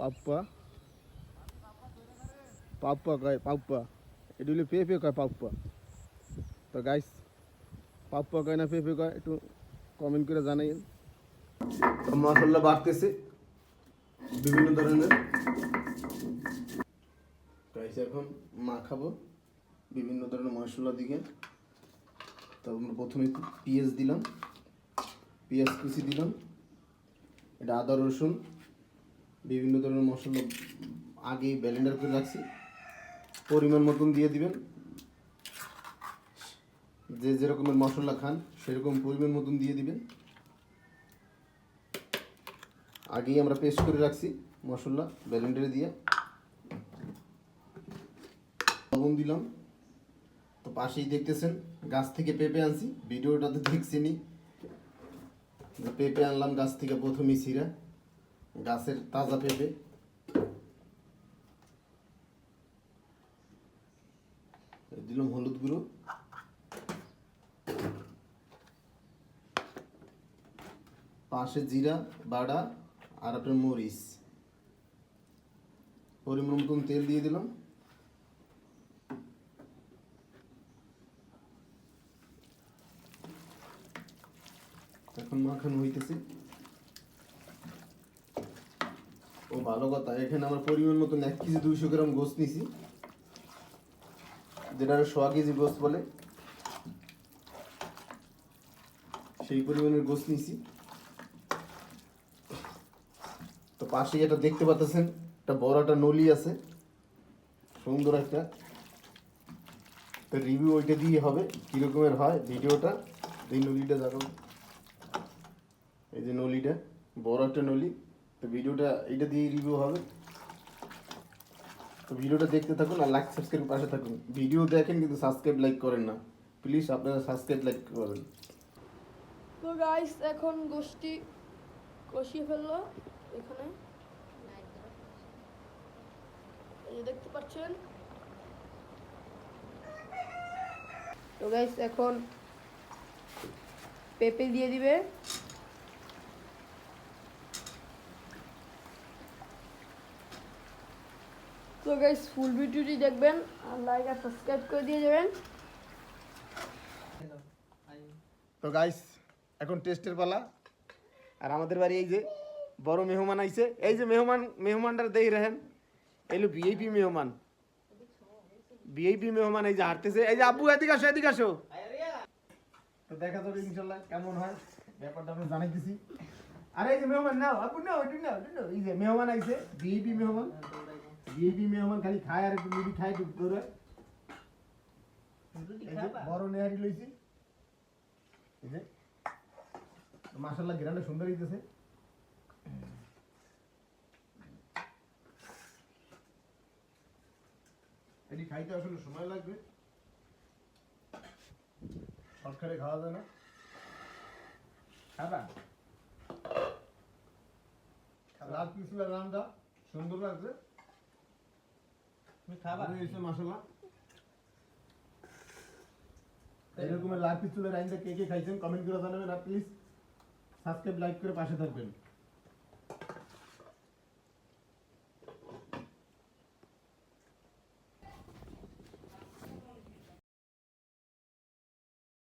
পাপ্পা পাপ্পা কয় পাপ্পা এটা হলো পেঁপে কয় পাপ্পা তো গাইস পাপ্পা কয় না পেঁপে কয় একটু কমেন্ট করে জানাইন তো মশলা বাড়তেছে। বিভিন্ন ধরনের। গাইস এখন মাখাবো বিভিন্ন ধরনের মশলা দিকে। তো আমরা প্রথমে পেঁয়াজ দিলাম। পেঁয়াজ কুচি দিলাম। এটা আদা, রসুন বিভিন্ন ধরনের মশলা আগে ব্লেন্ডার করে রাখছি। পরিমাণ মতন দিয়ে দিবেন। যে যেরকমের মশলা খান, সেরকম পরিমাণ মতন দিয়ে দিবেন। আগেই আমরা পেস্ট করে রাখছি মশলা ব্যালেন্ডারে দিয়ে। লবণ দিলাম। তো পাশেই দেখতেছেন, গাছ থেকে পেঁপে আনছি। ভিডিওটাতে দেখছেনি পেঁপে আনলাম গাছ থেকে প্রথমেই ছিঁড়া গাছের তাজা পেঁপে। দিলাম হলুদ গুঁড়ো। পাশে জিরা বাড়া আর আপনার মরিচ। পরিমাণ মতন তেল দিয়ে দিলাম। এখন মাখানো হইতেছে। ভালো কথা, এখানে আমার পরিমাণ মতন এক কেজি দুইশো গ্রাম গোস্ত নিছি, যেটা সোয়া কেজি গোস্ত বলে। সেই পরিমাণের গোস্ত নিছি। তো পাশে এটা দেখতে পাচ্ছেন একটা বড় একটা নলি আছে, সুন্দর একটা। তো রিভিউ ওইটা দিয়ে হবে, কীরকমের হয় ভিডিওটা, এই নলিটা দেখো। এই যে নলিটা, বড় একটা নলি। তো ভিডিওটা এটা দিয়ে রিভিউ হবে। তো ভিডিওটা দেখতে থাকুন আর লাইক সাবস্ক্রাইব পাশে থাকুন। ভিডিও দেখেন কিন্তু সাবস্ক্রাইব লাইক করেন না। প্লিজ আপনারা সাবস্ক্রাইব লাইক করেন তো গাইস এখন গোষ্ঠী কষিয়ে ফেলল এখানে। দেখতে পাচ্ছেন। তো গাইস এখন পেঁপে দিয়ে দিবে। তো গাইস ফুল ভিডিওটি দেখবেন আর লাইক আর সাবস্ক্রাইব করে দিয়ে যাবেন। তো গাইস এখন টেস্টের পালা। আর আমাদের বাড়ি এই যে বড় মেহমান আইছে। এই যে মেহমান মেহমানটা দেই রেহেন এলো ভিআইপি মেহমান। ভিআইপি মেহমান এই যে হাঁটতেছে। এই যে আব্বু, এদিকে আসো এদিকে আসো। তো দেখা যাবে ইনশাল্লাহ কেমন হয়। ব্যাপারটা আমি জানাইতেছি। আরে এই যে মেহমান, নাও একটু নাও একটু নাও। এই যে মেহমান আইছে ভিআইপি মেহমান। ভিআইপি মেহমান খালি খায় আর একটু মুড়ি খায় একটু করে বড় নেহারি লইছি। এই যে সুন্দর হইতেছে। এটি খাইতে আসলে সময় লাগবে। শর্টকাটে খাওয়া যায় না। খাবা? লাল পিসুলার রান্না সুন্দর লাগছে। খাবা? হয়েছে মাশাল্লাহ এরকমের লাল পিস্তুলের আইনটা কে কে খাইছেন কমেন্ট করে জানাবেন আর প্লিজ সাবস্ক্রাইব লাইক করে পাশে থাকবেন।